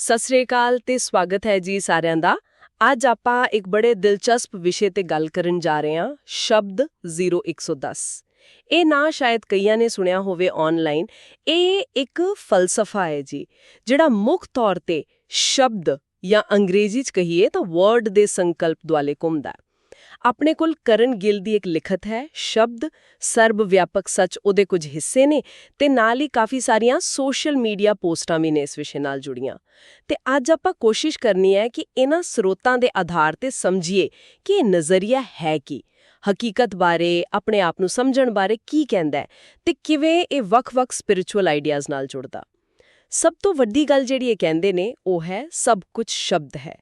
ਸਤਿ ਸ੍ਰੀ ਅਕਾਲ ਤੇ ਸਵਾਗਤ ਹੈ ਜੀ ਸਾਰਿਆਂ ਦਾ। ਅੱਜ ਆਪਾਂ ਇੱਕ ਬੜੇ ਦਿਲਚਸਪ ਵਿਸ਼ੇ ਤੇ ਗੱਲ ਕਰਨ ਜਾ ਰਹੇ ਹਾਂ, ਸ਼ਬਦ 0110 ਇਹ ਨਾਂ ਸ਼ਾਇਦ ਕਈਆਂ ਨੇ ਸੁਣਿਆ ਹੋਵੇ ਆਨਲਾਈਨ ਇਹ ਇੱਕ ਫਲਸਫਾ ਹੈ ਜੀ, ਜਿਹੜਾ ਮੁੱਖ ਤੌਰ ਤੇ ਸ਼ਬਦ ਜਾਂ ਅੰਗਰੇਜ਼ੀ ਚ ਕਹੀਏ ਤਾਂ ਵਰਡ ਦੇ ਸੰਕਲਪ ਦੁਆਲੇ ਘੁੰਮਦਾ ਹੈ। ਆਪਣੇ ਕੋਲ ਕਰਨ ਗਿੱਲ ਦੀ ਇੱਕ ਲਿਖਤ ਹੈ, ਸ਼ਬਦ ਸਰਬ ਵਿਆਪਕ ਸੱਚ ਉਹਦੇ ਕੁਝ ਹਿੱਸੇ ਨੇ ਤੇ ਨਾਲ ਹੀ ਕਾਫੀ ਸਾਰੀਆਂ ਸੋਸ਼ਲ ਮੀਡੀਆ ਪੋਸਟਾਂ ਵੀ ਨੇ ਇਸ ਵਿਸ਼ੇ ਨਾਲ ਜੁੜੀਆਂ। ਤੇ ਅੱਜ ਆਪਾਂ ਕੋਸ਼ਿਸ਼ ਕਰਨੀ ਹੈ ਕਿ ਇਹਨਾਂ ਸਰੋਤਾਂ ਦੇ ਆਧਾਰ ਤੇ ਸਮਝੀਏ ਕਿ ਇਹ ਨਜ਼ਰੀਆ ਹੈ ਕੀ, ਹਕੀਕਤ ਬਾਰੇ, ਆਪਣੇ ਆਪ ਨੂੰ ਸਮਝਣ ਬਾਰੇ ਕੀ ਕਹਿੰਦਾ ਹੈ ਤੇ ਕਿਵੇਂ ਇਹ ਵੱਖ-ਵੱਖ ਸਪਿਰਚੁਅਲ ਆਈਡੀਆਜ਼ ਨਾਲ ਜੁੜਦਾ। ਸਭ ਤੋਂ ਵੱਡੀ ਗੱਲ ਜਿਹੜੀ ਇਹ ਕਹਿੰਦੇ ਨੇ ਉਹ ਹੈ, ਸਭ ਕੁਝ ਸ਼ਬਦ ਹੈ।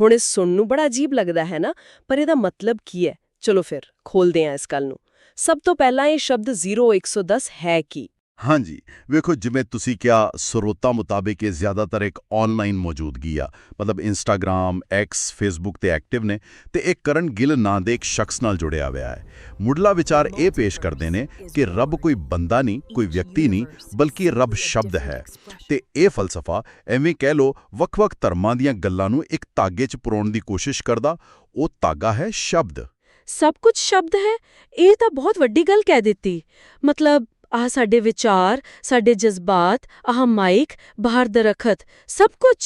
ਹੁਣ ਇਹ ਸੁਣਨ ਨੂੰ ਬੜਾ ਅਜੀਬ ਲੱਗਦਾ ਹੈ ਨਾ, ਪਰ ਇਹਦਾ ਮਤਲਬ ਕੀ ਹੈ? ਚਲੋ ਫਿਰ, ਖੋਲਦੇ ਹਾਂ ਇਸ ਗੱਲ ਨੂੰ। ਸਭ ਤੋਂ ਪਹਿਲਾਂ ਇਹ ਸ਼ਬਦ 0110 ਹੈ ਕੀ? ਹਾਂਜੀ, ਵੇਖੋ ਜਿਵੇਂ ਤੁਸੀਂ ਕਿਹਾ, ਸਰੋਤਾਂ ਮੁਤਾਬਿਕ ਇਹ ਜ਼ਿਆਦਾਤਰ ਇੱਕ ਆਨਲਾਈਨ ਮੌਜੂਦਗੀ ਆ। ਮਤਲਬ ਇੰਸਟਾਗ੍ਰam ਐਕਸ ਫੇਸਬੁੱਕ ਤੇ ਐਕਟਿਵ ਨੇ ਤੇ ਇਹ ਕਰਨ ਗਿੱਲ ਨਾਂ ਦੇ ਇੱਕ ਸ਼ਖਸ ਨਾਲ ਜੁੜਿਆ ਹੋਇਆ ਹੈ। ਮੁੱਢਲਾ ਵਿਚਾਰ ਇਹ ਪੇਸ਼ ਕਰਦੇ ਨੇ ਕਿ ਰੱਬ ਕੋਈ ਬੰਦਾ ਨਹੀਂ, ਕੋਈ ਵਿਅਕਤੀ ਨਹੀਂ, ਬਲਕਿ ਰੱਬ ਸ਼ਬਦ ਹੈ। ਤੇ ਇਹ ਫਲਸਫਾ ਐਵੇਂ ਕਹਿ ਲੋ ਵੱਖ-ਵੱਖ ਧਰਮਾਂ ਦੀਆਂ ਗੱਲਾਂ ਨੂੰ ਇੱਕ ਧਾਗੇ 'ਚ ਪਰੋਣ ਦੀ ਕੋਸ਼ਿਸ਼ ਕਰਦਾ, ਉਹ ਧਾਗਾ ਹੈ ਸ਼ਬਦ। ਸਭ ਕੁਝ ਸ਼ਬਦ ਹੈ, ਇਹ ਤਾਂ ਬਹੁਤ ਵੱਡੀ ਗੱਲ ਕਹਿ ਦਿੱਤੀ। ਮਤਲਬ ਆਹ ਸਾਡੇ ਵਿਚਾਰ ਸਾਡੇ ਜਜ਼ਬਾਤ ਆਹ ਮਾਈਕ ਬਾਹਰ ਦਰਖਤ ਸਭ ਕੁਝ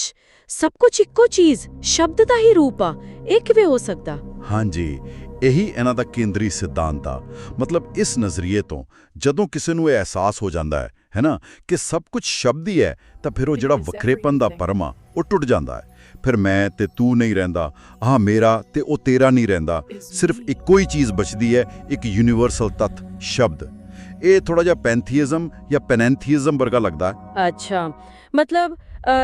ਸਭ ਕੁਝ ਇੱਕੋ ਚੀਜ਼ ਸ਼ਬਦ ਦਾ ਹੀ ਰੂਪ ਆ। ਇਹ ਕਿਵੇਂ ਹੋ ਸਕਦਾ? ਹਾਂਜੀ ਇਹੀ ਇਹਨਾਂ ਦਾ ਕੇਂਦਰੀ ਸਿਧਾਂਤ ਆ। ਮਤਲਬ ਇਸ ਨਜ਼ਰੀਏ ਤੋਂ ਜਦੋਂ ਕਿਸੇ ਨੂੰ ਇਹ ਅਹਿਸਾਸ ਹੋ ਜਾਂਦਾ ਹੈ ਹੈਨਾ ਕਿ ਸਭ ਕੁਝ ਸ਼ਬਦ ਹੀ ਹੈ ਤਾਂ ਫਿਰ ਉਹ ਜਿਹੜਾ ਵੱਖਰੇਪਨ ਦਾ ਪਰਮ ਆ ਉਹ ਟੁੱਟ ਜਾਂਦਾ ਹੈ। ਫਿਰ ਮੈਂ ਤੇ ਤੂੰ ਨਹੀਂ ਰਹਿੰਦਾ ਆਹ ਮੇਰਾ ਤੇ ਉਹ ਤੇਰਾ ਨਹੀਂ ਰਹਿੰਦਾ। ਸਿਰਫ ਇੱਕੋ ਹੀ ਚੀਜ਼ ਬਚਦੀ ਹੈ ਇੱਕ ਯੂਨੀਵਰਸਲ ਤੱਤ ਸ਼ਬਦ। ਇਹ ਥੋੜਾ ਜਿਹਾ ਪੈਂਥੀਇਜ਼ਮ ਜਾਂ ਪੈਨੈਂਥੀਇਜ਼ਮ ਵਰਗਾ ਲੱਗਦਾ ਅੱਛਾ। ਮਤਲਬ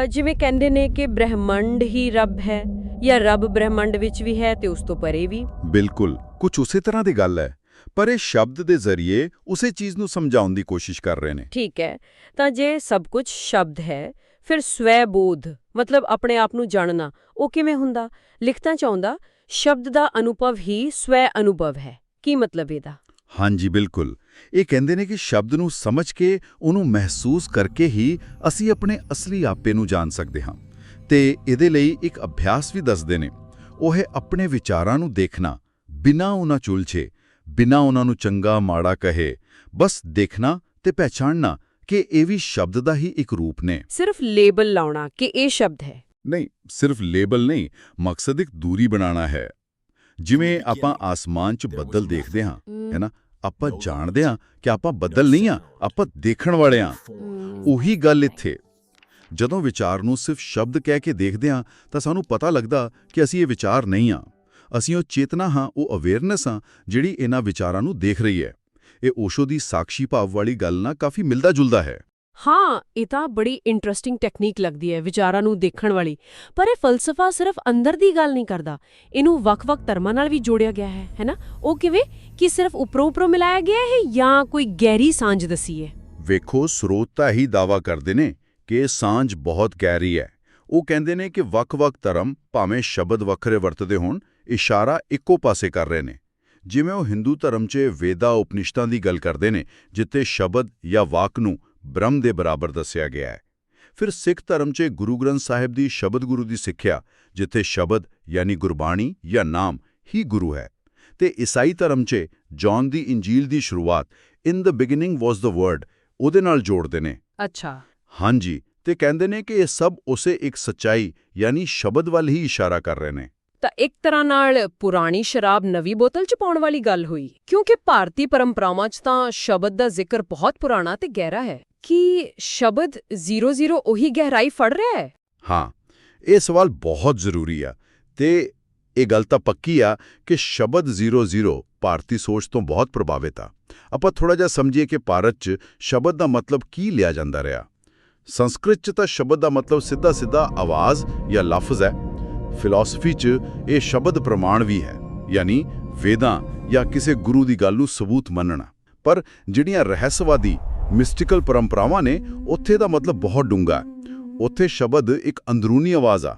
ਜਿਵੇਂ ਕਹਿੰਦੇ ਨੇ ਕਿ ਬ੍ਰਹਿਮੰਡ ਹੀ ਰੱਬ ਹੈ ਜਾਂ ਰੱਬ ਬ੍ਰਹਿਮੰਡ ਵਿੱਚ ਵੀ ਹੈ ਤੇ ਉਸ ਤੋਂ ਪਰੇ ਵੀ। ਬਿਲਕੁਲ। ਕੁਝ ਉਸੇ ਤਰ੍ਹਾਂ ਦੀ ਗੱਲ ਹੈ। ਪਰ ਇਹ ਸ਼ਬਦ ਦੇ ਜ਼ਰੀਏ ਉਸੇ ਚੀਜ਼ ਨੂੰ ਸਮਝਾਉਣ ਦੀ ਕੋਸ਼ਿਸ਼ ਕਰ ਰਹੇ ਨੇ। ਠੀਕ ਹੈ। ਤਾਂ ਜੇ ਸਭ ਕੁਝ ਸ਼ਬਦ ਹੈ ਫਿਰ ਸਵੈ ਬੋਧ ਮਤਲਬ ਆਪਣੇ ਆਪ ਨੂੰ ਜਾਣਨਾ ਉਹ ਕਿਵੇਂ ਹੁੰਦਾ? ਲਿਖਤਾਂ ਚਾਹੁੰਦਾ ਸ਼ਬਦ ਦਾ ਅਨੁਭਵ ਹੀ ਸਵੈ ਅਨੁਭਵ ਹੈ। ਕੀ ਮਤਲਬ ਇਹਦਾ? ਹਾਂਜੀ ਬਿਲਕੁਲ। ਇਹ ਕਹਿੰਦੇ ਨੇ ਕਿ ਸ਼ਬਦ ਨੂੰ ਸਮਝ ਕੇ ਉਹਨੂੰ ਮਹਿਸੂਸ ਕਰਕੇ ਹੀ ਅਸੀਂ ਆਪਣੇ ਅਸਲੀ ਆਪੇ ਨੂੰ ਜਾਣ ਸਕਦੇ ਹਾਂ। ਤੇ ਇਹਦੇ ਲਈ ਇੱਕ ਅਭਿਆਸ ਵੀ ਦੱਸਦੇ ਨੇ। ਉਹ ਹੈ ਆਪਣੇ ਵਿਚਾਰਾਂ ਨੂੰ ਦੇਖਣਾ ਬਿਨਾਂ ਉਹਨਾਂ ਚੁਲਝੇ ਬਿਨਾਂ ਉਹਨਾਂ ਨੂੰ ਚੰਗਾ ਮਾੜਾ ਕਹੇ ਬਸ ਦੇਖਣਾ ਤੇ ਪਹਿਚਾਨਣਾ ਕਿ ਇਹ ਵੀ ਸ਼ਬਦ ਦਾ ਹੀ ਇੱਕ ਰੂਪ ਨੇ। ਸਿਰਫ ਲੇਬਲ ਲਾਉਣਾ ਕਿ ਇਹ ਸ਼ਬਦ ਹੈ। ਨਹੀਂ ਸਿਰਫ ਲੇਬਲ ਨਹੀਂ ਮਕਸਦ ਇੱਕ ਦੂਰੀ ਬਣਾਉਣਾ ਹੈ। ਜਿਵੇਂ ਆਪਾਂ ਆਸਮਾਨ 'ਚ ਬੱਦਲ ਦੇਖਦੇ ਹਾਂ ਹੈ ਨਾ? ਆਪਾਂ ਜਾਣਦੇ ਹਾਂ ਕਿ ਆਪਾਂ ਬੱਦਲ ਨਹੀਂ ਆ ਆਪਾਂ ਦੇਖਣ ਵਾਲੇ ਆ ਉਹੀ ਗੱਲ ਇੱਥੇ। ਜਦੋਂ ਵਿਚਾਰ ਨੂੰ ਸਿਰਫ ਸ਼ਬਦ ਕਹਿ ਕੇ ਦੇਖਦੇ ਹਾਂ ਤਾਂ ਸਾਨੂੰ ਪਤਾ ਲੱਗਦਾ ਕਿ ਅਸੀਂ ਇਹ ਵਿਚਾਰ ਨਹੀਂ ਆ ਅਸੀਂ ਉਹ ਚੇਤਨਾ ਹਾਂ ਉਹ ਅਵੇਅਰਨੈਸ ਹਾਂ ਜਿਹੜੀ ਇਹਨਾਂ ਵਿਚਾਰਾਂ ਨੂੰ ਦੇਖ ਰਹੀ ਹੈ। ਇਹ ਓਸ਼ੋ ਦੀ ਸਾਖਸ਼ੀ ਭਾਵ ਵਾਲੀ ਗੱਲ ਨਾਲ ਕਾਫੀ ਮਿਲਦਾ ਜੁਲਦਾ ਹੈ। ਹਾਂ, ਇਹ ਤਾਂ ਬੜੀ ਇੰਟਰਸਟਿੰਗ ਟੈਕਨੀਕ ਲੱਗਦੀ ਹੈ ਵਿਚਾਰਾਂ ਨੂੰ ਦੇਖਣ ਵਾਲੀ। ਪਰ ਇਹ ਫਲਸਫਾ ਸਿਰਫ ਅੰਦਰ ਦੀ ਗੱਲ ਨਹੀਂ ਕਰਦਾ। ਇਹਨੂੰ ਵੱਖ-ਵੱਖ ਧਰਮਾਂ ਨਾਲ ਵੀ ਜੋੜਿਆ ਗਿਆ ਹੈ ਹੈਨਾ ਉਹ ਕਿਵੇਂ? ਕਿ ਸਿਰਫ ਉੱਪਰੋਂ ਉੱਪਰੋਂ ਮਿਲਾਇਆ ਗਿਆ ਹੈ ਜਾਂ ਕੋਈ ਗਹਿਰੀ ਸਾਂਝ ਦਸੀ ਹੈ? ਵੇਖੋ, ਸਰੋਤ ਤਾਂ ਇਹੀ ਦਾਵਾ ਕਰਦੇ ਨੇ ਕਿ ਇਹ ਸਾਂਝ ਬਹੁਤ ਗਹਿਰੀ ਹੈ। ਉਹ ਕਹਿੰਦੇ ਨੇ ਕਿ ਵੱਖ-ਵੱਖ ਧਰਮ ਭਾਵੇਂ ਸ਼ਬਦ ਵੱਖਰੇ ਵਰਤਦੇ ਹੋਣ, ਇਸ਼ਾਰਾ ਇੱਕੋ ਪਾਸੇ ਕਰ ਰਹੇ ਨੇ। ਜਿਵੇਂ ਉਹ ਹਿੰਦੂ ਧਰਮ 'ਚ ਵੇਦਾ ਉਪਨਿਸ਼ਦਾਂ ਦੀ ਗੱਲ ਕਰਦੇ ਨੇ, ਜਿੱਥੇ ਸ਼ਬਦ ਜਾਂ ਵਾਕ ਨੂੰ ਬ੍ਰਹਮ ਦੇ ਬਰਾਬਰ ਦੱਸਿਆ ਗਿਆ ਹੈ। ਫਿਰ ਸਿੱਖ ਧਰਮ 'ਚ ਗੁਰੂ ਗ੍ਰੰਥ ਸਾਹਿਬ ਦੀ ਸ਼ਬਦ ਗੁਰੂ ਦੀ ਸਿੱਖਿਆ ਜਿੱਥੇ ਸ਼ਬਦ ਯਾਨੀ ਗੁਰਬਾਣੀ ਜਾਂ ਨਾਮ ਹੀ ਗੁਰੂ ਹੈ। ਤੇ ਈਸਾਈ ਧਰਮ 'ਚ ਜੌਨ ਦੀ ਇੰਜੀਲ ਦੀ ਸ਼ੁਰੂਆਤ ਇਨ the beginning was the word ਉਹਦੇ ਨਾਲ ਜੋੜਦੇ ਨੇ। ਅੱਛਾ। ਹਾਂਜੀ ਤੇ ਕਹਿੰਦੇ ਨੇ ਕਿ ਇਹ ਸਭ ਉਸੇ ਇੱਕ ਸੱਚਾਈ ਯਾਨੀ ਸ਼ਬਦ ਵੱਲ ਹੀ ਇਸ਼ਾਰਾ ਕਰ ਰਹੇ ਨੇ। ਤਾਂ ਇੱਕ ਤਰ੍ਹਾਂ ਨਾਲ ਪੁਰਾਣੀ ਸ਼ਰਾਬ ਨਵੀਂ ਬੋਤਲ 'ਚ ਪਾਉਣ ਵਾਲੀ ਗੱਲ ਹੋਈ, ਕਿਉਂਕਿ ਭਾਰਤੀ ਪਰੰਪਰਾਵਾਂ 'ਚ ਤਾਂ ਸ਼ਬਦ ਦਾ ਜ਼ਿਕਰ ਬਹੁਤ ਪੁਰਾਣਾ ਤੇ ਗਹਿਰਾ ਹੈ। ਕੀ ਸ਼ਬਦ 00 ਉਹੀ ਗਹਿਰਾਈ ਫੜ ਰਿਹਾ ਹੈ? ਹਾਂ, ਇਹ ਸਵਾਲ ਬਹੁਤ ਜ਼ਰੂਰੀ ਆ ਤੇ ਇਹ ਗੱਲ ਤਾਂ ਪੱਕੀ ਆ ਕਿ ਸ਼ਬਦ 00 ਭਾਰਤੀ ਸੋਚ ਤੋਂ ਬਹੁਤ ਪ੍ਰਭਾਵਿਤ ਆ। ਆਪਾਂ ਥੋੜਾ ਜਿਹਾ ਸਮਝੀਏ ਕਿ ਭਾਰਤ 'ਚ ਸ਼ਬਦ ਦਾ ਮਤਲਬ ਕੀ ਲਿਆ ਜਾਂਦਾ ਰਿਹਾ। ਸੰਸਕ੍ਰਿਤ 'ਚ ਤਾਂ ਸ਼ਬਦ ਦਾ ਮਤਲਬ ਸਿੱਧਾ-ਸਿੱਧਾ ਆਵਾਜ਼ ਜਾਂ ਲਫ਼ਜ਼ ਹੈ। ਫਿਲਾਸਫੀ 'ਚ ਇਹ ਸ਼ਬਦ ਪ੍ਰਮਾਣ ਵੀ ਹੈ ਯਾਨੀ ਵੇਦਾਂ ਜਾਂ ਕਿਸੇ ਗੁਰੂ ਦੀ ਗੱਲ ਨੂੰ ਸਬੂਤ ਮੰਨਣਾ। ਪਰ ਜਿਹੜੀਆਂ ਰਹੱਸਵਾਦੀ ਮਿਸਟੀਕਲ ਪਰੰਪਰਾਵਾਂ ਨੇ ਉੱਥੇ ਦਾ ਮਤਲਬ ਬਹੁਤ ਹੈ। ਉੱਥੇ ਸ਼ਬਦ ਇੱਕ ਅੰਦਰੂਨੀ ਆਵਾਜ਼ ਆ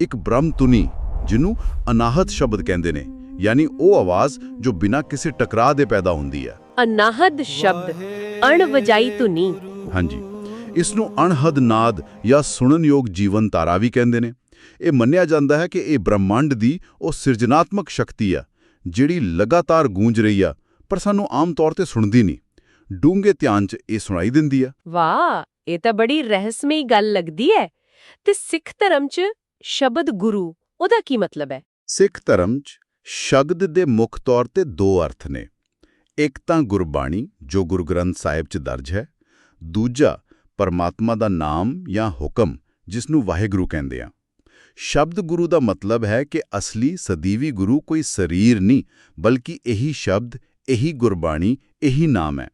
ਇੱਕ ਬ੍ਰਹਮ ਤੁਨੀ ਜਿਹਨੂੰ ਅਨਾਹਤ ਸ਼ਬਦ ਕਹਿੰਦੇ ਨੇ ਯਾਨੀ ਉਹ ਆਵਾਜ਼ ਜੋ ਬਿਨਾਂ ਕਿਸੇ ਟਕਰਾਅ ਦੇ ਪੈਦਾ ਹੁੰਦੀ ਹੈ। ਅਨਾਹਦ ਸ਼ਬਦ ਅਣਵਜਾਈ ਧੁਨੀ। ਹਾਂਜੀ ਇਸ ਨੂੰ ਅਣਹਦ ਨਾਦ ਜਾਂ ਸੁਣਨਯੋਗ ਜੀਵਨ ਤਾਰਾ ਵੀ ਕਹਿੰਦੇ ਨੇ। ਇਹ ਮੰਨਿਆ ਜਾਂਦਾ ਹੈ ਕਿ ਇਹ ਬ੍ਰਹਮੰਡ ਦੀ ਉਹ ਸਿਰਜਣਾਤਮਕ ਸ਼ਕਤੀ ਆ ਜਿਹੜੀ ਲਗਾਤਾਰ ਗੂੰਜ ਰਹੀ ਆ ਪਰ ਸਾਨੂੰ ਆਮ ਤੌਰ ਤੇ ਸੁਣਦੀ ਨਹੀਂ। ਡੂੰਘੇ ਧਿਆਨ 'ਚ ਇਹ ਸੁਣਾਈ ਦਿੰਦੀ ਆ। ਵਾਹ! ਇਹ ਤਾਂ ਬੜੀ ਰਹੱਸਮਈ ਗੱਲ ਲੱਗਦੀ ਹੈ ਤੇ ਸਿੱਖ ਧਰਮ 'ਚ ਸ਼ਬਦ ਗੁਰੂ ਉਹਦਾ ਕੀ ਮਤਲਬ ਹੈ ਸਿੱਖ ਧਰਮ 'ਚ ਸ਼ਬਦ ਦੇ ਮੁੱਖ ਤੌਰ ਤੇ ਦੋ ਅਰਥ ਨੇ। ਇੱਕ ਤਾਂ ਗੁਰਬਾਣੀ ਜੋ ਗੁਰੂ ਗ੍ਰੰਥ ਸਾਹਿਬ 'ਚ ਦਰਜ ਹੈ। ਦੂਜਾ ਪਰਮਾਤਮਾ ਦਾ ਨਾਮ ਜਾਂ ਹੁਕਮ ਜਿਸ ਨੂੰ ਵਾਹਿਗੁਰੂ ਕਹਿੰਦੇ ਆ। ਸ਼ਬਦ ਗੁਰੂ ਦਾ ਮਤਲਬ ਹੈ ਕਿ ਅਸਲੀ ਸਦੀਵੀ ਗੁਰੂ ਕੋਈ ਸਰੀਰ ਨਹੀਂ ਬਲਕਿ ਇਹੀ ਸ਼ਬਦ ਇਹੀ ਗੁਰਬਾਣੀ ਇਹੀ ਨਾਮ ਹੈ।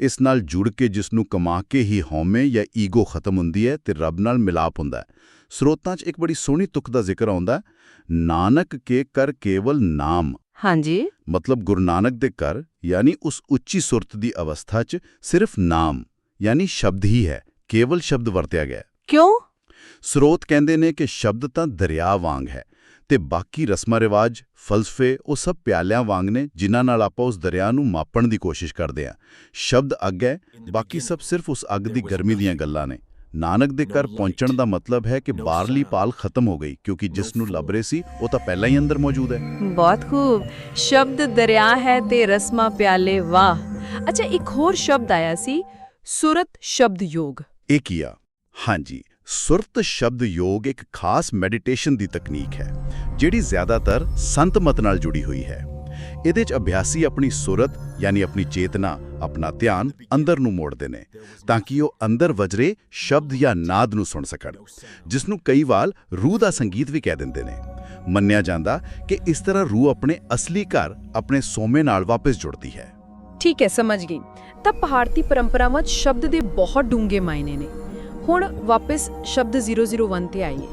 ਇਸ ਨਾਲ ਜੁੜ ਕੇ ਜਿਸ ਨੂੰ ਕਮਾ ਕੇ ਹੀ ਹਉਮੈ ਜਾਂ ਈਗੋ ਖਤਮ ਹੁੰਦੀ ਹੈ ਤੇ ਰੱਬ ਨਾਲ ਮਿਲਾਪ ਹੁੰਦਾ ਹੈ। ਸਰੋਤਾਂ 'ਚ ਇੱਕ ਬੜੀ ਸੋਹਣੀ ਤੁਕ ਦਾ ਜ਼ਿਕਰ ਆਉਂਦਾ ਨਾਨਕ ਕੇ ਕਰ ਕੇਵਲ ਨਾਮ। ਹਾਂਜੀ। ਮਤਲਬ ਗੁਰੂ ਨਾਨਕ ਦੇ ਕਰ ਯਾਨੀ ਉਸ ਉੱਚੀ ਸੁਰਤ ਦੀ ਅਵਸਥਾ 'ਚ ਸਿਰਫ ਨਾਮ ਯਾਨੀ ਸ਼ਬਦ ਹੀ ਹੈ ਕੇਵਲ ਸ਼ਬਦ ਵਰਤਿਆ ਗਿਆ। ਕਿਉਂ? ਸਰੋਤ ਕਹਿੰਦੇ ਨੇ ਕਿ ਸ਼ਬਦ ਤਾਂ ਦਰਿਆ ਵਾਂਗ ਹੈ ਤੇ ਬਾਕੀ ਰਸਮਾਂ ਰਿਵਾਜ ਫਲਸਫੇ ਉਹ ਸਭ ਪਿਆਲਿਆਂ ਵਾਂਗ ਨੇ ਜਿਨ੍ਹਾਂ ਨਾਲ ਆਪਾਂ ਉਸ ਦਰਿਆ ਨੂੰ ਮਾਪਣ ਦੀ ਕੋਸ਼ਿਸ਼ ਕਰਦੇ ਹਾਂ। ਸ਼ਬਦ ਅੱਗ ਹੈ ਬਾਕੀ ਸਭ ਸਿਰਫ ਉਸ ਅੱਗ ਦੀ ਗਰਮੀ ਦੀਆਂ ਗੱਲਾਂ ਨੇ। ਨਾਨਕ ਦੇ ਘਰ ਪਹੁੰਚਣ ਦਾ ਮਤਲਬ ਹੈ ਕਿ ਬਾਹਰਲੀ ਪਾਲ ਖਤਮ ਹੋ ਗਈ ਕਿਉਂਕਿ ਜਿਸ ਨੂੰ ਲੱਭ ਰਹੇ ਸੀ ਉਹ ਤਾਂ ਪਹਿਲਾਂ ਹੀ ਅੰਦਰ ਮੌਜੂਦ ਹੈ। ਬਹੁਤ ਖੂਬ। ਸ਼ਬਦ ਦਰਿਆ ਹੈ ਤੇ ਰਸਮਾ ਪਿਆਲੇ ਵਾਹ। ਅੱਛਾ ਇੱਕ ਹੋਰ ਸ਼ਬਦ ਆਇਆ ਸੀ ਸੁਰਤ ਸ਼ਬਦ ਯੋਗ। ਇਹ ਕੀਆ ਹਾਂਜੀ ਸੁਰਤ ਸ਼ਬਦ ਯੋਗ ਇੱਕ ਖਾਸ ਮੈਡੀਟੇਸ਼ਨ ਦੀ ਤਕਨੀਕ ਹੈ, ਜਿਹੜੀ ਜ਼ਿਆਦਾਤਰ ਸੰਤ ਮਤ ਨਾਲ ਜੁੜੀ ਹੋਈ ਹੈ। ਇਹਦੇ 'ਚ ਅਭਿਆਸੀ ਆਪਣੀ ਸੁਰਤ, ਯਾਨੀ ਆਪਣੀ ਚੇਤਨਾ, ਆਪਣਾ ਧਿਆਨ ਅੰਦਰ ਨੂੰ ਮੋੜਦੇ ਨੇ, ਤਾਂ ਕਿ ਉਹ ਅੰਦਰ ਵਜਰੇ ਸ਼ਬਦ ਜਾਂ ਨਾਦ ਨੂੰ ਸੁਣ ਸਕਣ, ਜਿਸ ਨੂੰ ਕਈ ਵਾਰ ਰੂਹ ਦਾ ਸੰਗੀਤ ਵੀ ਕਹਿ ਦਿੰਦੇ ਨੇ। ਮੰਨਿਆ ਜਾਂਦਾ ਕਿ ਇਸ ਤਰ੍ਹਾਂ ਰੂਹ ਆਪਣੇ ਅਸਲੀ ਘਰ, ਆਪਣੇ ਸੋਮੇ ਨਾਲ ਵਾਪਸ ਜੁੜਦੀ ਹੈ। ਠੀਕ ਹੈ, ਸਮਝ ਗਈ। ਤਾਂ ਭਾਰਤੀ ਪਰੰਪਰਾਵਾਂ 'ਚ ਸ਼ਬਦ ਦੇ ਬਹੁਤ ਡੂੰਘੇ ਮਾਇਨੇ ਨੇ। ਹੁਣ ਵਾਪਸ ਸ਼ਬਦ 001 ਤੇ ਆਈਏ।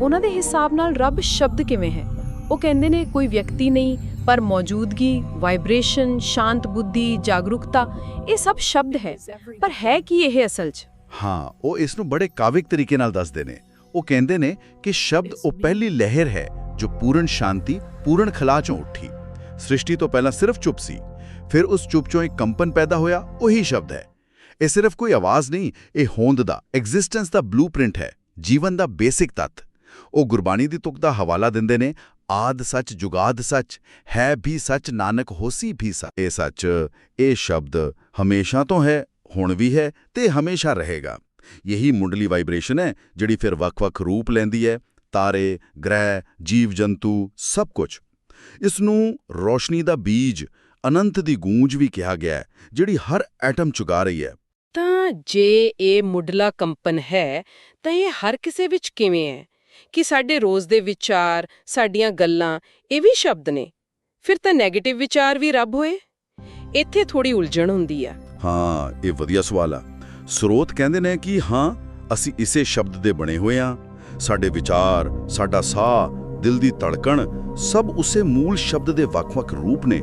ਉਹਨਾਂ ਦੇ ਹਿਸਾਬ ਨਾਲ ਰੱਬ ਸ਼ਬਦ ਕਿਵੇਂ ਹੈ? ਉਹ ਕਹਿੰਦੇ ਨੇ ਕੋਈ ਵਿਅਕਤੀ ਨਹੀਂ, ਪਰ ਮੌਜੂਦਗੀ ਵਾਈਬ੍ਰੇਸ਼ਨ ਸ਼ਾਂਤ ਬੁੱਧੀ, ਜਾਗਰੂਕਤਾ, ਇਹ ਸਭ ਸ਼ਬਦ ਹੈ। ਪਰ ਹੈ ਕੀ ਇਹ ਅਸਲ 'ਚ? ਹਾਂ, ਉਹ ਇਸ ਨੂੰ ਬੜੇ ਕਾਵਿਕ ਤਰੀਕੇ ਨਾਲ ਦੱਸਦੇ ਨੇ। ਉਹ ਕਹਿੰਦੇ ਨੇ ਕਿ ਸ਼ਬਦ ਉਹ ਪਹਿਲੀ ਲਹਿਰ ਹੈ ਜੋ ਪੂਰਨ ਸ਼ਾਂਤੀ, ਪੂਰਨ ਖਲਾ ਚੋਂ ਉੱਠੀ। ਸ੍ਰਿਸ਼ਟੀ ਤੋਂ ਪਹਿਲਾਂ ਸਿਰਫ ਚੁੱਪ ਸੀ। ਫਿਰ ਉਸ ਚੁੱਪ ਚੋਂ ਇੱਕ ਕੰਪਨ ਪੈਦਾ ਹੋਇਆ, ਉਹੀ ਸ਼ਬਦ ਹੈ। ਇਹ ਸਿਰਫ ਕੋਈ ਆਵਾਜ਼ ਨਹੀਂ, ਇਹ ਹੋਂਦ ਦਾ ਐਗਜ਼ਿਸਟੈਂਸ ਦਾ ਬਲੂਪ੍ਰਿੰਟ ਹੈ, ਜੀਵਨ ਦਾ ਬੇਸਿਕ ਤੱਤ। ਉਹ ਗੁਰਬਾਣੀ ਦੀ ਤੁਕ ਦਾ ਹਵਾਲਾ ਦਿੰਦੇ ਨੇ, ਆਦ ਸੱਚ, ਜੁਗਾਦ ਸੱਚ, ਹੈ ਵੀ ਸੱਚ, ਨਾਨਕ ਹੋਸੀ ਵੀ ਸੱਚ। ਇਹ ਸੱਚ, ਇਹ ਸ਼ਬਦ ਹਮੇਸ਼ਾ ਤੋਂ ਹੈ, ਹੁਣ ਵੀ ਹੈ ਤੇ ਹਮੇਸ਼ਾ ਰਹੇਗਾ। ਯਹੀ ਮੁੰਡਲੀ ਵਾਈਬ੍ਰੇਸ਼ਨ ਹੈ, ਜਿਹੜੀ ਫਿਰ ਵੱਖ-ਵੱਖ ਰੂਪ ਲੈਂਦੀ ਹੈ, ਤਾਰੇ, ਗ੍ਰਹਿ, ਜੀਵ, ਜੰਤੂ, ਸਭ ਕੁਝ। ਇਸ ਨੂੰ ਰੋਸ਼ਨੀ ਦਾ ਬੀਜ, ਅਨੰਤ ਦੀ ਗੂੰਜ ਵੀ ਕਿਹਾ ਗਿਆ ਹੈ, ਜਿਹੜੀ ਹਰ ਐਟਮ ਚੁਗਾ ਰਹੀ ਹੈ। ਜੇ ਇਹ ਮੁੱਢਲਾ ਕੰਪਨ ਹੈ, ਤਾਂ ਇਹ ਹਰ ਕਿਸੇ ਵਿੱਚ ਕਿਵੇਂ ਹੈ? ਕਿ ਸਾਡੇ ਰੋਜ਼ ਦੇ ਵਿਚਾਰ, ਸਾਡੀਆਂ ਗੱਲਾਂ ਇਹ ਵੀ ਸ਼ਬਦ ਨੇ? ਫਿਰ ਤਾਂ 네ਗੇਟਿਵ ਵਿਚਾਰ ਵੀ ਰੱਬ ਹੋਏ। ਇੱਥੇ ਥੋੜੀ ਉਲਝਣ ਹੁੰਦੀ ਆ। ਹਾਂ, ਇਹ ਵਧੀਆ ਸਵਾਲ ਆ। ਸਰੋਤ ਕਹਿੰਦੇ ਨੇ ਕਿ ਹਾਂ, ਅਸੀਂ ਇਸੇ ਸ਼ਬਦ ਦੇ ਬਣੇ ਹੋਏ ਆ। ਸਾਡੇ ਵਿਚਾਰ, ਸਾਡਾ ਸਾਹ, ਦਿਲ ਦੀ ਧੜਕਣ, ਸਭ ਉਸੇ ਮੂਲ ਸ਼ਬਦ ਦੇ ਵੱਖ-ਵੱਖ ਰੂਪ ਨੇ,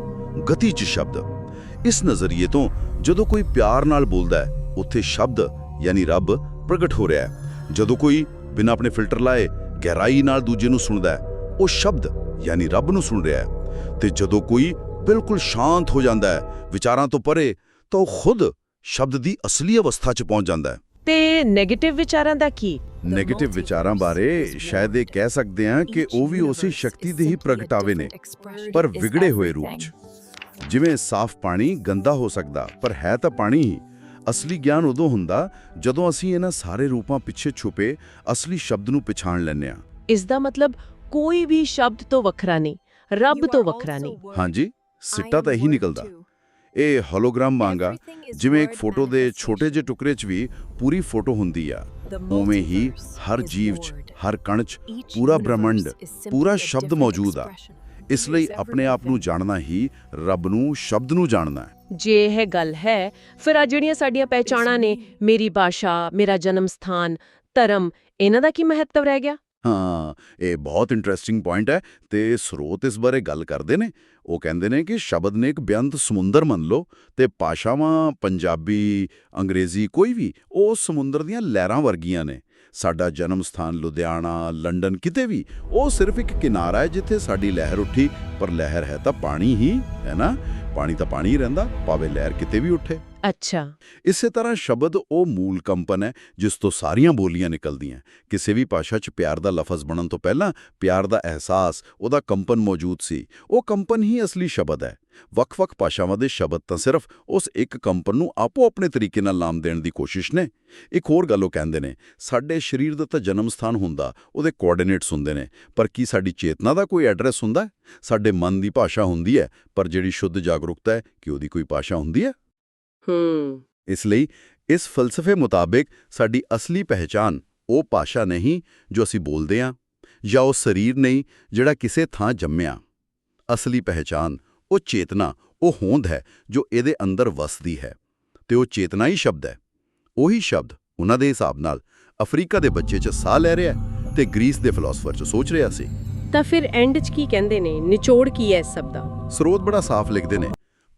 ਗਤੀ 'ਚ ਸ਼ਬਦ। ਇਸ ਨਜ਼ਰੀਏ ਤੋਂ ਜਦੋਂ ਕੋਈ ਪਿਆਰ ਨਾਲ ਬੋਲਦਾ ਹੈ ਉੱਥੇ ਸ਼ਬਦ ਯਾਨੀ ਰੱਬ ਪ੍ਰਗਟ ਹੋ ਰਿਹਾ ਹੈ। ਜਦੋਂ ਕੋਈ ਬਿਨਾਂ ਆਪਣੇ ਫਿਲਟਰ ਲਾਏ ਗਹਿਰਾਈ ਨਾਲ ਦੂਜੇ ਨੂੰ ਸੁਣਦਾ ਹੈ ਉਹ ਸ਼ਬਦ ਯਾਨੀ ਰੱਬ ਨੂੰ ਸੁਣ ਰਿਹਾ ਹੈ। ਤੇ ਜਦੋਂ ਕੋਈ ਬਿਲਕੁਲ ਸ਼ਾਂਤ ਹੋ ਜਾਂਦਾ ਹੈ ਵਿਚਾਰਾਂ ਤੋਂ ਪਰੇ ਤਾਂ ਉਹ ਖੁਦ ਸ਼ਬਦ ਦੀ ਅਸਲੀ ਅਵਸਥਾ 'ਚ ਪਹੁੰਚ ਜਾਂਦਾ ਹੈ। ਤੇ 네ਗੇਟਿਵ ਵਿਚਾਰਾਂ ਦਾ ਕੀ? ਨੈਗੇਟਿਵ ਵਿਚਾਰਾਂ ਬਾਰੇ ਸ਼ਾਇਦ ਇਹ ਕਹਿ ਸਕਦੇ ਹਾਂ ਕਿ ਉਹ ਵੀ ਉਸੇ ਸ਼ਕਤੀ ਦੇ ਹੀ ਪ੍ਰਗਟਾਵੇ ਨੇ ਪਰ ਵਿਗੜੇ ਹੋਏ ਰੂਪ 'ਚ। ਜਿਵੇਂ ਸਾਫ਼ ਪਾਣੀ ਗੰਦਾ ਹੋ ਸਕਦਾ ਪਰ ਹੈ ਤਾਂ ਪਾਣੀ ਹੀ। ਅਸਲੀ ਗਿਆਨ ਉਦੋਂ ਹੁੰਦਾ ਜਦੋਂ ਅਸੀਂ ਇਹਨਾਂ ਸਾਰੇ ਰੂਪਾਂ ਪਿੱਛੇ ਛੁਪੇ ਅਸਲੀ ਸ਼ਬਦ ਨੂੰ ਪਛਾਣ ਲੈਂਦੇ ਹਾਂ। ਇਸ ਦਾ ਮਤਲਬ ਕੋਈ ਵੀ ਸ਼ਬਦ ਤੋਂ ਵੱਖਰਾ ਨਹੀਂ ਰੱਬ ਤੋਂ ਵੱਖਰਾ ਨਹੀਂ। ਹਾਂਜੀ ਸਿੱਟਾ ਤਾਂ ਇਹੀ ਨਿਕਲਦਾ। ਇਹ ਹੋਲੋਗ੍ਰਾਮ ਵਾਂਗਾ ਜਿਵੇਂ ਇੱਕ ਫੋਟੋ ਦੇ ਛੋਟੇ ਜਿਹੇ ਟੁਕੜੇ 'ਚ ਵੀ ਪੂਰੀ ਫੋਟੋ ਹੁੰਦੀ ਆ। ਉਵੇਂ ਹੀ ਹਰ ਜੀਵ 'ਚ ਹਰ ਕਣ 'ਚ ਪੂਰਾ ਬ੍ਰਹਮੰਡ ਪੂਰਾ ਸ਼ਬਦ ਮੌਜੂਦ ਆ। ਇਸ ਲਈ ਆਪਣੇ ਆਪ ਨੂੰ ਜਾਣਨਾ ਹੀ ਰੱਬ ਨੂੰ ਸ਼ਬਦ ਨੂੰ ਜਾਣਨਾ ਹੈ। ਜੇ ਇਹ ਗੱਲ ਹੈ ਫਿਰ ਆ ਜਿਹੜੀਆਂ ਸਾਡੀਆਂ ਪਹਿਚਾਣਾਂ ਨੇ ਮੇਰੀ ਭਾਸ਼ਾ ਮੇਰਾ ਜਨਮ ਸਥਾਨ ਧਰਮ ਇਹਨਾਂ ਦਾ ਕੀ ਮਹੱਤਵ ਰਹਿ ਗਿਆ? ਹਾਂ ਇਹ ਬਹੁਤ ਇੰਟਰਸਟਿੰਗ ਪੁਆਇੰਟ ਹੈ ਤੇ ਸਰੋਤ ਇਸ ਬਾਰੇ ਗੱਲ ਕਰਦੇ ਨੇ। ਉਹ ਕਹਿੰਦੇ ਨੇ ਕਿ ਸ਼ਬਦ ਨੇ ਇੱਕ ਬੇਅੰਤ ਸਮੁੰਦਰ ਮੰਨ ਲਓ ਤੇ ਭਾਸ਼ਾਵਾਂ ਪੰਜਾਬੀ ਅੰਗਰੇਜ਼ੀ ਕੋਈ ਵੀ ਉਹ ਸਮੁੰਦਰ ਦੀਆਂ ਲਹਿਰਾਂ ਵਰਗੀਆਂ ਨੇ। ਸਾਡਾ ਜਨਮ ਸਥਾਨ ਲੁਧਿਆਣਾ, ਲੰਡਨ, ਕਿਤੇ ਵੀ। ਉਹ ਸਿਰਫ ਇੱਕ ਕਿਨਾਰਾ ਹੈ ਜਿੱਥੇ ਸਾਡੀ ਲਹਿਰ ਉੱਠੀ, ਪਰ ਲਹਿਰ ਹੈ ਤਾਂ ਪਾਣੀ ਹੀ, ਹੈ ਨਾ? ਪਾਣੀ ਤਾਂ ਪਾਣੀ ਹੀ ਰਹਿੰਦਾ, ਭਾਵੇਂ ਲਹਿਰ ਕਿਤੇ ਵੀ ਉੱਠੇ। ਅੱਛਾ। ਇਸੇ ਤਰ੍ਹਾਂ ਸ਼ਬਦ ਉਹ ਮੂਲ ਕੰਪਨ ਹੈ, ਜਿਸ ਤੋਂ ਸਾਰੀਆਂ ਬੋਲੀਆਂ ਨਿਕਲਦੀਆਂ ਕਿਸੇ ਵੀ ਭਾਸ਼ਾ 'ਚ ਪਿਆਰ ਦਾ ਲਫ਼ਜ਼ ਬਣਨ ਤੋਂ ਪਹਿਲਾਂ ਪਿਆਰ ਦਾ ਅਹਿਸਾਸ, ਉਹਦਾ ਕੰਪਨ ਮੌਜੂਦ ਸੀ। ਉਹ ਕੰਪਨ ਹੀ ਅਸਲੀ ਸ਼ਬਦ ਹੈ। ਵੱਖ-ਵੱਖ ਭਾਸ਼ਾਵਾਂ ਦੇ ਸ਼ਬਦ ਤਾਂ ਸਿਰਫ ਉਸ ਇੱਕ ਕੰਪਨ ਨੂੰ ਆਪੋ ਆਪਣੇ ਤਰੀਕੇ ਨਾਲ ਨਾਮ ਦੇਣ ਦੀ ਕੋਸ਼ਿਸ਼ ਨੇ। ਇੱਕ ਹੋਰ ਗੱਲ ਉਹ ਕਹਿੰਦੇ ਨੇ, ਸਾਡੇ ਸਰੀਰ ਦਾ ਤਾਂ ਜਨਮ ਸਥਾਨ ਹੁੰਦਾ, ਉਹਦੇ ਕੋਆਰਡੀਨੇਟਸ ਹੁੰਦੇ ਨੇ, ਪਰ ਕੀ ਸਾਡੀ ਚੇਤਨਾ ਦਾ ਕੋਈ ਐਡਰੈਸ ਹੁੰਦਾ ਸਾਡੇ ਮਨ ਦੀ ਭਾਸ਼ਾ ਹੁੰਦੀ ਹੈ, ਪਰ ਜਿਹੜੀ ਸ਼ੁੱਧ ਜਾਗਰੂਕਤਾ ਹੈ, ਕਿ ਉਹਦੀ ਕੋਈ ਭਾਸ਼ਾ ਹੁੰਦੀ ਹੈ? ਹੂੰ। ਇਸ ਲਈ ਇਸ ਫਲਸਫੇ ਮੁਤਾਬਿਕ ਸਾਡੀ ਅਸਲੀ ਪਹਿਚਾਨ ਉਹ ਭਾਸ਼ਾ ਨਹੀਂ ਜੋ ਅਸੀਂ ਬੋਲਦੇ ਹਾਂ ਜਾਂ ਉਹ ਸਰੀਰ ਨਹੀਂ ਜਿਹੜਾ ਕਿਸੇ ਥਾਂ ਜੰਮਿਆ। ਅਸਲੀ ਪਹਿਚਾਨ ਉਹ ਚੇਤਨਾ ਉਹ ਹੋਂਦ ਹੈ ਜੋ ਇਹਦੇ ਅੰਦਰ ਵਸਦੀ ਹੈ ਤੇ ਉਹ ਚੇਤਨਾ ਹੀ ਸ਼ਬਦ ਹੈ। ਉਹੀ ਸ਼ਬਦ ਉਹਨਾਂ ਦੇ ਹਿਸਾਬ ਨਾਲ ਅਫਰੀਕਾ ਦੇ ਬੱਚੇ 'ਚ ਸਾਹ ਲੈ ਰਿਹਾ ਤੇ ਗ੍ਰੀਸ ਦੇ ਫਿਲਾਸਫਰ 'ਚ ਸੋਚ ਰਿਹਾ ਸੀ। ਤਾਂ ਫਿਰ ਐਂਡ 'ਚ ਕੀ ਕਹਿੰਦੇ ਨੇ? ਨਿਚੋੜ ਕੀ ਹੈ ਇਸ ਸਭ ਦਾ? ਸਰੋਤ ਬੜਾ ਸਾਫ਼ ਲਿਖਦੇ ਨੇ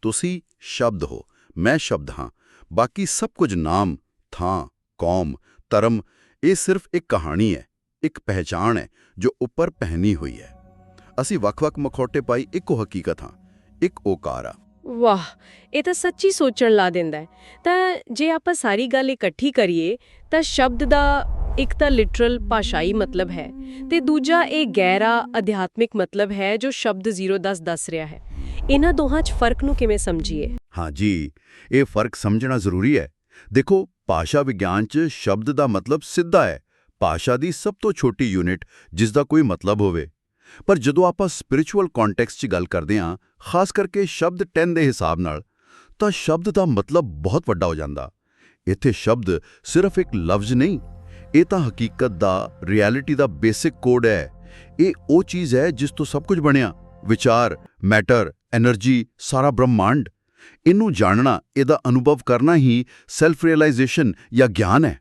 ਤੁਸੀਂ ਸ਼ਬਦ ਹੋ ਮੈਂ ਸ਼ਬਦ ਹਾਂ। ਬਾਕੀ ਸਭ ਕੁਝ ਨਾਮ, ਥਾਂ, ਕੌਮ, ਧਰਮ, ਇਹ ਸਿਰਫ ਇੱਕ ਕਹਾਣੀ ਹੈ, ਇੱਕ ਪਹਿਚਾਣ ਹੈ, ਜੋ ਉੱਪਰ ਪਹਿਨੀ ਹੋਈ ਹੈ। ਅਸੀਂ ਵੱਖ-ਵੱਖ ਮਖੌਟੇ ਪਾਈ ਇੱਕੋ ਹਕੀਕਤ ਹਾਂ, ਇੱਕ ਓਕਾਰ ਆ। ਵਾਹ, ਇਹ ਤਾਂ ਸੱਚੀ ਸੋਚਣ ਲਾ ਦਿੰਦਾ ਹੈ। ਤਾਂ ਜੇ ਆਪਾਂ ਸਾਰੀ ਗੱਲ ਇਕੱਠੀ ਕਰੀਏ, ਤਾਂ ਸ਼ਬਦ ਦਾ ਇੱਕ ਤਾਂ ਲਿਟਰਲ ਭਾਸ਼ਾਈ ਮਤਲਬ ਹੈ ਤੇ ਦੂਜਾ ਇਹ ਗਹਿਰਾ ਅਧਿਆਤਮਿਕ ਮਤਲਬ ਹੈ ਜੋ ਸ਼ਬਦ 010 ਦੱਸ ਰਿਹਾ ਹੈ। ਇਹਨਾਂ ਦੋਹਾਂ 'ਚ ਫ਼ਰਕ ਨੂੰ ਕਿਵੇਂ ਸਮਝੀਏ? ਹਾਂ ਜੀ, ਇਹ ਫ਼ਰਕ ਸਮਝਣਾ ਜ਼ਰੂਰੀ ਹੈ। ਦੇਖੋ, ਭਾਸ਼ਾ ਵਿਗਿਆਨ 'ਚ ਸ਼ਬਦ ਦਾ ਮਤਲਬ ਸਿੱਧਾ ਹੈ। ਭਾਸ਼ਾ ਦੀ ਸਭ ਤੋਂ ਛੋਟੀ ਯੂਨਿਟ, ਜਿਸ ਦਾ ਕੋਈ ਮਤਲਬ ਹੋਵੇ। ਪਰ ਜਦੋਂ ਆਪਾਂ ਸਪਿਰਚੁਅਲ ਕੰਟੈਕਸਟ 'ਚ ਗੱਲ ਕਰਦੇ ਹਾਂ, ਖਾਸ ਕਰਕੇ ਸ਼ਬਦ 10 ਦੇ ਹਿਸਾਬ ਨਾਲ, ਤਾਂ ਸ਼ਬਦ ਦਾ ਮਤਲਬ ਬਹੁਤ ਵੱਡਾ ਹੋ ਜਾਂਦਾ। ਇੱਥੇ ਸ਼ਬਦ ਸਿਰਫ ਇੱਕ ਲਫ਼ਜ਼ ਨਹੀਂ, ਇਹ ਤਾਂ ਹਕੀਕਤ ਦਾ, ਰਿਐਲਿਟੀ ਦਾ ਬੇਸਿਕ ਕੋਡ ਹੈ। ਇਹ ਉਹ ਚੀਜ਼ ਹੈ ਜਿਸ ਤੋਂ ਸਭ ਕੁਝ ਬਣਿਆ। ਵਿਚਾਰ, ਮੈਟਰ ਐਨਰਜੀ ਸਾਰਾ બ્રહ્માંડ એનું જાણના એਦਾ અનુભવ કરના ਹੀ સેલ્ફ રિયલાઇઝેશન યા જ્ઞાન હે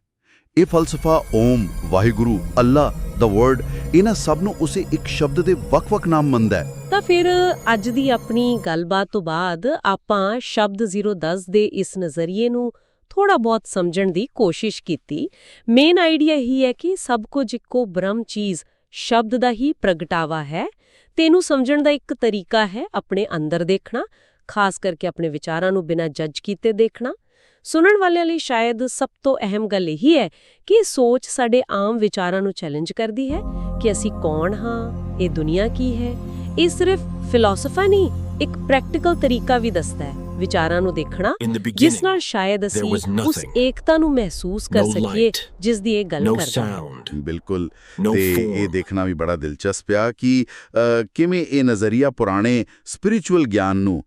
ਇਹ ਫਲਸਫਾ Om, Waheguru, Allah the word ਇਹਨਾਂ ਸਭ ਨੂੰ ਉਸੇ ਇੱਕ ਸ਼ਬਦ ਦੇ ਵੱਖ-ਵੱਖ ਨਾਮ ਮੰਨਦਾ ਹੈ। ਤਾਂ ਫਿਰ ਅੱਜ ਦੀ ਆਪਣੀ ਗੱਲਬਾਤ ਤੋਂ ਬਾਅਦ ਆਪਾਂ ਸ਼ਬਦ 010 ਦੇ ਇਸ ਨਜ਼ਰੀਏ ਨੂੰ ਥੋੜਾ ਬਹੁਤ ਸਮਝਣ ਦੀ ਕੋਸ਼ਿਸ਼ ਕੀਤੀ। ਮੇਨ ਆਈਡੀਆ ਹੀ ਹੈ ਕਿ ਸਭ ਕੁਝ ਇੱਕੋ ਬ੍ਰਹਮ ਚੀਜ਼, ਸ਼ਬਦ ਦਾ ਹੀ ਪ੍ਰਗਟਾਵਾ ਹੈ। ਤੇ ਇਹਨੂੰ ਸਮਝਣ ਦਾ ਇੱਕ ਤਰੀਕਾ ਹੈ ਆਪਣੇ ਅੰਦਰ ਦੇਖਣਾ, ਖਾਸ ਕਰਕੇ ਆਪਣੇ ਵਿਚਾਰਾਂ ਨੂੰ ਬਿਨਾਂ ਜੱਜ ਕੀਤੇ ਦੇਖਣਾ। ਸੁਣਨ ਵਾਲਿਆਂ ਲਈ ਸ਼ਾਇਦ ਸਭ ਤੋਂ ਅਹਿਮ ਗੱਲ ਇਹੀ ਹੈ ਕਿ ਇਹ ਸੋਚ ਸਾਡੇ ਆਮ ਵਿਚਾਰਾਂ ਨੂੰ ਚੈਲੰਜ ਕਰਦੀ ਹੈ ਕਿ ਅਸੀਂ ਕੌਣ ਹਾਂ, ਇਹ ਦੁਨੀਆ ਕੀ ਹੈ। ਇਹ ਸਿਰਫ ਫਿਲਾਸਫਾ ਨਹੀਂ, ਇੱਕ ਪ੍ਰੈਕਟੀਕਲ ਤਰੀਕਾ ਵੀ ਦੱਸਦਾ ਹੈ। ਵਿਚਾਰਾਂ ਨੂੰ ਦੇਖਣਾ ਜਿਸ ਨਾਲ ਸ਼ਾਇਦ ਅਸੀਂ ਉਸ. ਏਕਤਾ ਨੂੰ ਮਹਿਸੂਸ ਕਰ ਸਕੀਏ ਜਿਸ ਦੀ ਇਹ ਗੱਲ ਕਰਦਾ ਹੈ ਬਿਲਕੁਲ ਤੇ ਇਹ. ਦੇਖਣਾ ਵੀ ਬੜਾ ਦਿਲਚਸਪ ਆ ਕਿ ਕਿਵੇਂ ਇਹ ਨਜ਼ਰੀਆ ਪੁਰਾਣੇ ਸਪਿਰਿਚੁਅਲ ਗਿਆਨ ਨੂੰ